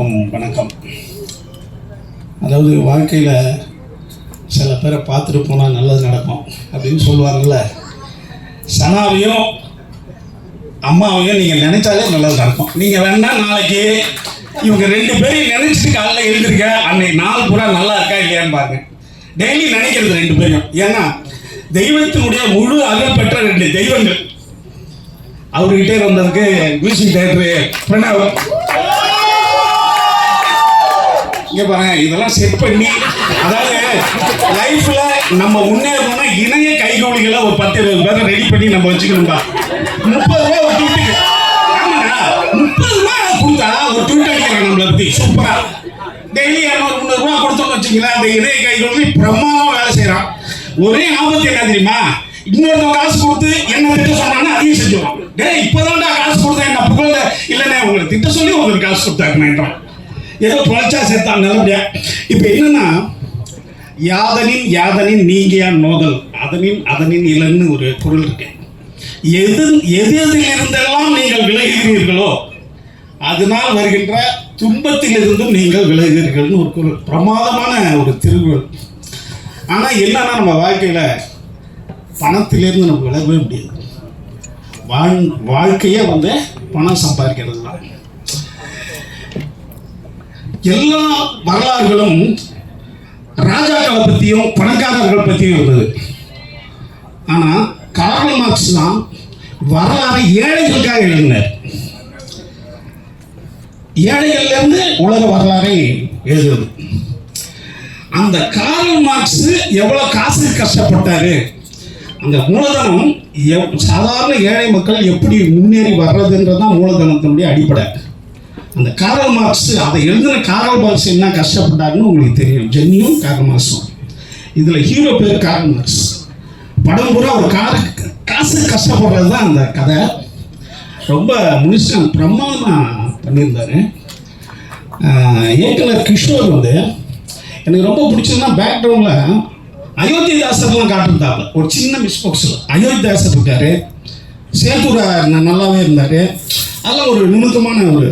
அனைவருக்கும் வணக்கம். அதாவது வாழ்க்கையில் சில பேரை பார்த்துட்டு போனால் நல்லது நடக்கும் அப்படின்னு சொல்லுவாங்கள்ல சனாவையும் அம்மாவையும் நீங்கள் நினைச்சாலே நல்லது நடக்கும். நீங்கள் வேணா நாளைக்கு இவங்க ரெண்டு பேரையும் நினைச்சிட்டு காலைல எழுந்திருக்க அன்னைக்கு நாள் பூரா நல்லா இருக்கா இல்லையான்னு பாருங்க. டெய்லி நினைக்கிறது ரெண்டு பேரும் ஏன்னா தெய்வத்தினுடைய முழு அகப்பெற்ற ரெண்டு தெய்வங்கள். அவர்கிட்டே வந்ததுக்கு மியூசிக் டைரக்டர் பிரணவ். இங்க பாருங்க இதெல்லாம் செட் பண்ணி அதாவது லைஃப்ல நம்ம முன்னேறணும்னா இணைய கைகூலிகளை ஒரு பத்து இருபது பேரை ரெடி பண்ணி நம்ம வச்சுக்கணும்பா. முப்பது ரூபா ஒரு ட்வீட்டுக்கு முப்பது ரூபா கொடுத்தா ஒரு ட்வீட் அடிக்கிறாங்க நம்மளை பத்தி. சூப்பரா டெய்லி இரநூறு முந்நூறு ரூபா கொடுத்தோம்னு வச்சுங்களேன் அந்த இணைய கைகூலி பிரமாதமா வேலை செய்யறான் ஒரே ஆபத்து என்ன தெரியுமா? இன்னொருத்தவங்க காசு கொடுத்து என்ன திட்ட சொன்னாங்கன்னா அதையும் செஞ்சுவான் டேய் இப்போதான்டா காசு கொடுத்தேன் என்ன புகழ இல்லைண்ணே உங்களை திட்ட சொல்லி உங்களுக்கு காசு கொடுத்தாக்குனேன்றான் ஏதோ பொழைச்சா சேர்த்தான் நல்லபடியா இப்போ என்னன்னா யாதனின் யாதனின் நீங்கியா நோதல் அதனின் அதனின் இலன்னு ஒரு குரல் இருக்கு. எது எது எதில் இருந்தெல்லாம் நீங்கள் விலகிறீர்களோ அதனால் வருகின்ற துன்பத்தில் இருந்தும் நீங்கள் விலகிறீர்கள்னு ஒரு குரல் பிரமாதமான ஒரு திருக்குறள். ஆனால் என்னன்னா நம்ம வாழ்க்கையில் பணத்திலிருந்து நம்ம விலகவே முடியாது. வாழ் வாழ்க்கையே வந்து பணம் சம்பாதிக்கிறது தான் எல்லா வரலாறுகளும் ராஜாக்களை பற்றியும் பணக்காரர்கள் பற்றியும் இருந்தது. ஆனால் கார்ல் மார்க்ஸ் தான் வரலாறு ஏழைகளுக்காக எழுதினார். ஏழைகள்லேருந்து உலக வரலாறை எழுதுவது அந்த கார்ல் மார்க்ஸ் எவ்வளோ காசு கஷ்டப்பட்டாரு? அந்த மூலதனம் எவ் சாதாரண ஏழை மக்கள் எப்படி முன்னேறி வர்றதுன்றது தான் மூலதனத்தினுடைய அடிப்படை. அந்த காரல் மார்க்ஸ் அதை எழுதின காரல் மார்க்ஸ் என்ன கஷ்டப்பட்டாருன்னு உங்களுக்கு தெரியும். ஜென்னியும் காரல் மார்க்ஸும் இதில் ஹீரோ பேர் காரல் மார்க்ஸ் படம் பூரா ஒரு காரு காசு கஷ்டப்படுறது தான் அந்த கதை. ரொம்ப முனிஷன் பிரமாதமாக பண்ணியிருந்தாரு. இயக்குனர் கிஷோர் வந்து எனக்கு ரொம்ப பிடிச்சதுன்னா பேக்ரவுண்டில் அயோத்திதாசர்லாம் காட்டிருந்தாங்க ஒரு சின்ன மிஸ் பாக்ஸில் அயோத்திதாசர் இருக்கார். சேத்தூரா நல்லாவே இருந்தார். அதெல்லாம் ஒரு நுணுக்கமான ஒரு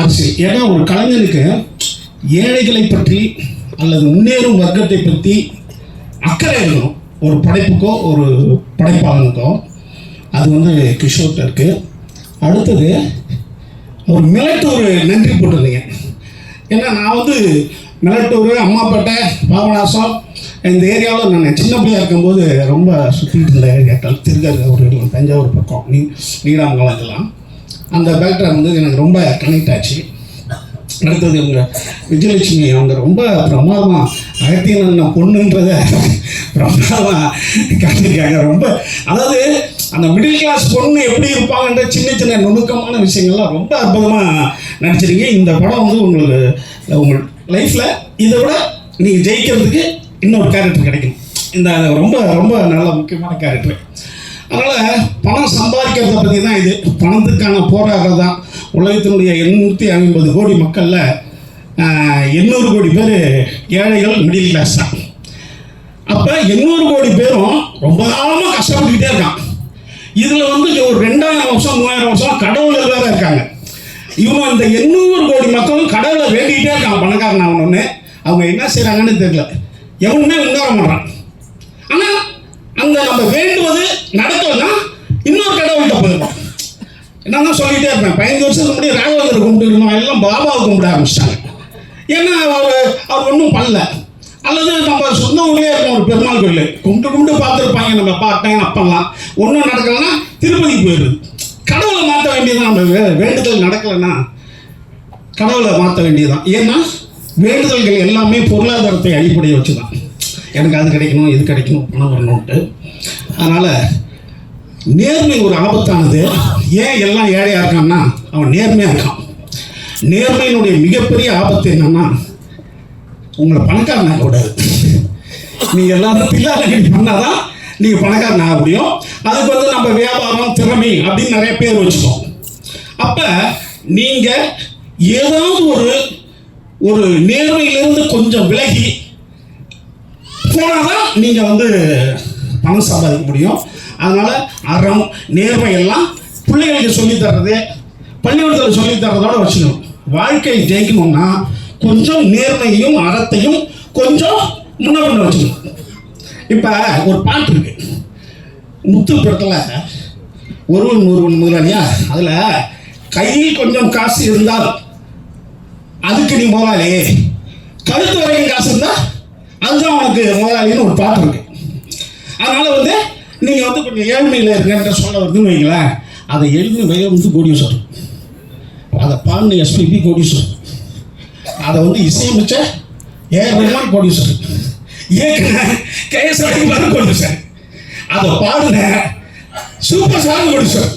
அரசியல் ஏன்னா ஒரு கலைஞனுக்கு ஏழைகளை பற்றி அல்லது முன்னேறும் வர்க்கத்தை பற்றி அக்கறை இருக்கணும். ஒரு படைப்புக்கோ ஒரு படைப்பாளனுக்கோ. அது வந்து கிஷோர்கிட்ட இருக்கு. அடுத்தது ஒரு மிளட்டூர் நன்றி போட்டிருந்தீங்க. ஏன்னா நான் வந்து மிளட்டூர் அம்மாப்பேட்டை பாபநாசம் இந்த ஏரியாவில் நான் சின்ன பிள்ளையாக இருக்கும்போது ரொம்ப சுற்றிட்டு இருந்த ஏரியாக்கள். திருக்கருகூர் தஞ்சாவூர் பக்கம் நீ நீடாமங்கலம் இதெல்லாம். அந்த பேக்டர் வந்து எனக்கு ரொம்ப கனெக்ட் ஆச்சு. அடுத்தது இவங்க விஜயலட்சுமி அவங்க ரொம்ப பிரமாதமாக அகத்தியன் பொண்ணுன்றத பிரமாதமாக காட்டியிருக்காங்க. ரொம்ப அதாவது அந்த மிடில் கிளாஸ் பொண்ணு எப்படி இருப்பாங்கன்ற சின்ன சின்ன நுணுக்கமான விஷயங்கள்லாம் ரொம்ப அற்புதமாக நடிச்சிருக்கீங்க. இந்த படம் வந்து உங்களுக்கு உங்கள் லைஃப்பில் இதை விட நீங்கள் ஜெயிக்கிறதுக்கு இன்னொரு கேரக்டர் கிடைக்கும் இந்த ரொம்ப ரொம்ப நல்ல முக்கியமான கேரக்டர் அதனால் பணம் சம் பற்றி தான் இது பணத்துக்கான போராட்டம் தான். உலகத்தினுடைய எண்ணூற்றி ஐம்பது கோடி மக்களில் எண்ணூறு கோடி பேர் ஏழைகள் மிடில் கிளாஸ் தான். அப்போ எண்ணூறு கோடி பேரும் ரொம்ப காலமாக கஷ்டப்பட்டுக்கிட்டே இருக்கான். இதில் வந்து ஒரு ரெண்டாயிரம் வருஷம் மூவாயிரம் வருஷம் கடவுள் வேற இருக்காங்க. இவன் அந்த எண்ணூறு கோடி மக்களும் கடவுளை வேண்டிக்கிட்டே இருக்கான் பணக்காரன் ஆகணும்னு. அவங்க என்ன செய்கிறாங்கன்னு தெரியல. எவனுமே உண்டார மாட்டான் ஆனால் அந்த நம்ம வேண்டுவது நடக்கலைன்னா என்னதான் சொல்லிட்டே இருப்பேன். பதினஞ்சு வருஷத்துக்கு முன்னாடி ராகவேந்தர் கும்பிட்டுருந்தோம் எல்லாம் பாபாவை கும்பிட ஆரம்பிச்சிட்டாங்க. ஏன்னா அவர் அவர் ஒன்றும் பண்ணல. அல்லது நம்ம சொந்த ஊர்லேயே இருக்கும் ஒரு பெருமாள் கோயில் கும்பிட்டு கும்பிட்டு பார்த்துருப்பாங்க நம்ம பாட்டேன் அப்பெல்லாம். ஒன்றும் நடக்கலைன்னா திருப்பதிக்கு போயிடுது கடவுளை மாற்ற வேண்டியதுதான். நம்ம வேண்டுதல் நடக்கலைன்னா கடவுளை மாற்ற வேண்டியதுதான். ஏன்னா வேண்டுதல்கள் எல்லாமே பொருளாதாரத்தை அடிப்படையை வச்சு தான் எனக்கு அது கிடைக்கணும் இது கிடைக்கணும் பணம் வரணும்ட்டு அதனால் நேர்மை ஒரு ஆபத்தானது. ஏன் எல்லாம் ஏழையாக இருக்கான்னா அவன் நேர்மையாக இருக்கான். நேர்மையினுடைய மிகப்பெரிய ஆபத்து என்னன்னா உங்களை பணக்காரன் ஆகக்கூடாது கூடாது நீங்கள் எல்லாரும் தில்லாலங்கடி பண்ணாதான் நீங்கள் பணக்காரன் ஆக முடியும். அதுக்கு வந்து நம்ம வியாபாரம் திறமை அப்படின்னு நிறைய பேர் வச்சுக்கோம். அப்போ நீங்கள் ஏதாவது ஒரு ஒரு நேர்மையிலிருந்து கொஞ்சம் விலகி போனாதான் நீங்கள் வந்து பணம் சம்பாதிக்க முடியும். அதனால் அறம் நேர்மை எல்லாம் பிள்ளைகளுக்கு சொல்லித் தர்றது பள்ளிக்கூடத்தில் சொல்லித் தர்றதோட வச்சுக்கணும். வாழ்க்கையில் ஜெயிக்கணும்னா கொஞ்சம் நேர்மையையும் அறத்தையும் கொஞ்சம் முன்ன பண்ண வச்சுக்கணும். இப்போ ஒரு பாட்டு இருக்கு. முத்து படத்தில் ஒருவன் ஒருவன் முதலாளியா அதில் கையில் கொஞ்சம் காசு இருந்தால் அதுக்கு நீ முதலாளி. கழுத்து வரைக்கும் காசு இருந்தால் அதுதான் உனக்கு முதலாளின்னு ஒரு பாட்டு இருக்கு. அதனால வந்து நீங்கள் வந்து கொஞ்சம் ஏழ்மையில் இருக்கின்ற சொல்ல வருதுன்னு வைங்களேன். அதை எழுதி வைய வந்து கோடீஸ்வரர். அதை பாடின எஸ்பிபி கோடீஸ்வரர். அதை வந்து இசையமைச்ச ஏஆர் ரஹ்மான் கோடீஸ்வரர். ஏற்கனவே கேஎஸ் ரவிக்குமார் கோடீஸ்வரர். அதை பாடின சூப்பர் ஸ்டார் கோடீஸ்வரர்.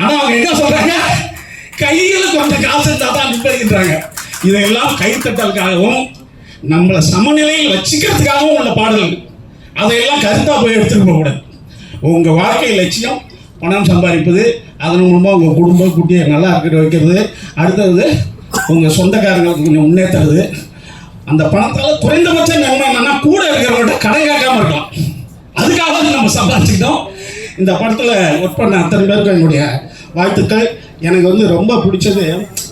ஆனால் அவங்க என்ன சொல்கிறாங்க கையில் கொஞ்சம் காசு இருந்தால் தான் நிம்மதின்றாங்க இதையெல்லாம் கைத்தட்டலுக்காகவும் நம்மளை சமநிலையில் வச்சுக்கிறதுக்காகவும் உள்ள பாடல்கள். அதையெல்லாம் கருத்தாக போய் எடுத்துகிட்டு போகக்கூடாது. உங்கள் வாழ்க்கை லட்சியம் பணம் சம்பாதிப்பது அதன் மூலமாக உங்கள் குடும்ப குட்டியை நல்லா இருக்கிற வைக்கிறது. அடுத்தது உங்கள் சொந்தக்காரங்களுக்கு கொஞ்சம் முன்னேற்றுறது அந்த பணத்தால் குறைந்தபட்ச நன்மை என்னன்னா கூட இருக்கிறவங்கள்ட்ட கடன் கேட்காம இருக்கலாம். அதுக்காக வந்து நம்ம சம்பாதிச்சுக்கிட்டோம். இந்த படத்தில் ஒர்க் பண்ண அத்தனை பேருக்கும் என்னுடைய வாழ்த்துக்கள். எனக்கு வந்து ரொம்ப பிடிச்சது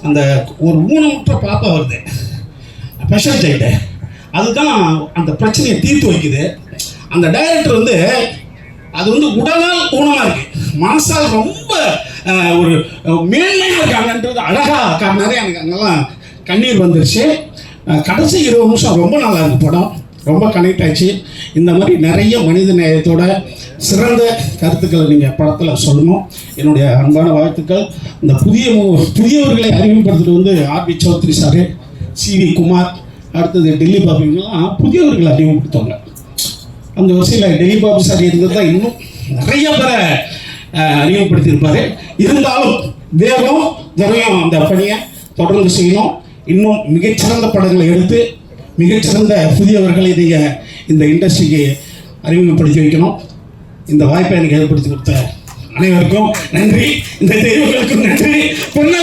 அந்த ஒரு ஊனமுற்ற பாப்பா வருது. ஸ்பெஷல் சைல்டு அதுதான் அந்த பிரச்சனையை தீர்த்து வைக்குது. அந்த டைரக்டர் வந்து அது வந்து உடலால் ஊனமாக இருக்கு. மனசால் ரொம்ப ஒரு மேன்மையாக இருக்காங்கன்றது அழகாக காரணாலே எனக்கு அங்கெல்லாம் கண்ணீர் வந்துருச்சு. கடைசி இருபது நிமிஷம் ரொம்ப நல்லா இருக்கு படம். ரொம்ப கனெக்ட் ஆச்சு இந்த மாதிரி நிறைய மனித நேயத்தோட சிறந்த கருத்துக்களை நீங்கள் படத்தில் சொல்லணும். என்னுடைய அன்பான வாழ்த்துக்கள். இந்த புதிய மு- புதியவர்களை அறிமுகப்படுத்துறது வந்து R B Choudhary sir C V Kumar அடுத்தது டெல்லி பாபிங்கெல்லாம் புதியவர்களை அறிமுகப்படுத்துவாங்க. அந்த வரிசையில் டெல்லி பாபு சார் இருந்தது தான் இன்னும் நிறைய பேரை அறிமுகப்படுத்தியிருப்பார். இருந்தாலும் வேகம் துறையும் அந்த பணியை தொடர்ந்து செய்யணும். இன்னும் மிகச்சிறந்த படங்களை எடுத்து மிகச்சிறந்த புதியவர்களை நீங்கள் இந்த இண்டஸ்ட்ரிக்கு அறிமுகப்படுத்தி வைக்கணும். இந்த வாய்ப்பை எனக்கு ஏற்படுத்தி கொடுத்த அனைவருக்கும் நன்றி. இந்த தெய்வங்களுக்கும் நன்றி. பொன்ன